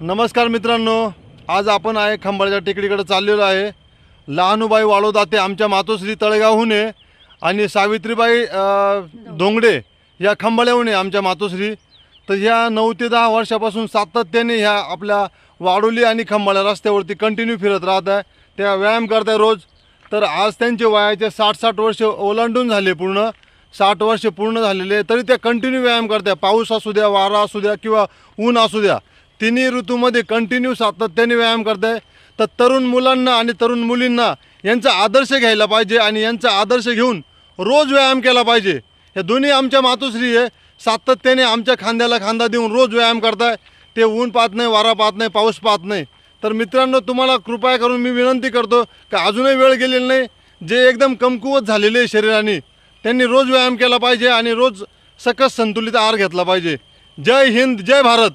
नमस्कार मित्रांनो आज आपण आहे खंबाळच्या टेकडीकडे चाललेलो आहे. लहानुबाई वाळोदाते आमच्या मातोश्री तळेगावहून आहे आणि सावित्रीबाई धोंगडे या खंबाळ्याहून आहे आमच्या मातोश्री. तर ह्या नऊ ते दहा वर्षापासून सातत्याने ह्या आपल्या वाडोली आणि खंबाळ्या रस्त्यावरती कंटिन्यू फिरत राहत आहे. त्या व्यायाम करत आहे रोज. तर आज त्यांचे वयाचे साठ साठ वर्ष ओलांडून झाले पूर्ण. साठ वर्ष पूर्ण झालेले तरी त्या कंटिन्यू व्यायाम करत्या. पाऊस असू द्या वारा असू द्या किंवा ऊन असू द्या. तिन्ही ऋतूमध्ये कंटिन्यू सातत्याने व्यायाम करताय. तर तरुण मुलांना आणि तरुण मुलींना यांचा आदर्श घ्यायला पाहिजे आणि यांचा आदर्श घेऊन रोज व्यायाम केला पाहिजे. हे दोन्ही आमच्या मातोश्री आहे. सातत्याने आमच्या खांद्याला खांदा देऊन रोज व्यायाम करताय. ते ऊन पाहत नाही वारा पाहत नाही पाऊस पाहत नाही. तर मित्रांनो तुम्हाला कृपया करून मी विनंती करतो का अजूनही वेळ गेलेली नाही. जे एकदम कमकुवत झालेले आहे शरीराने त्यांनी रोज व्यायाम केला पाहिजे आणि रोज सकस संतुलित आहार घेतला पाहिजे. जय हिंद जय भारत.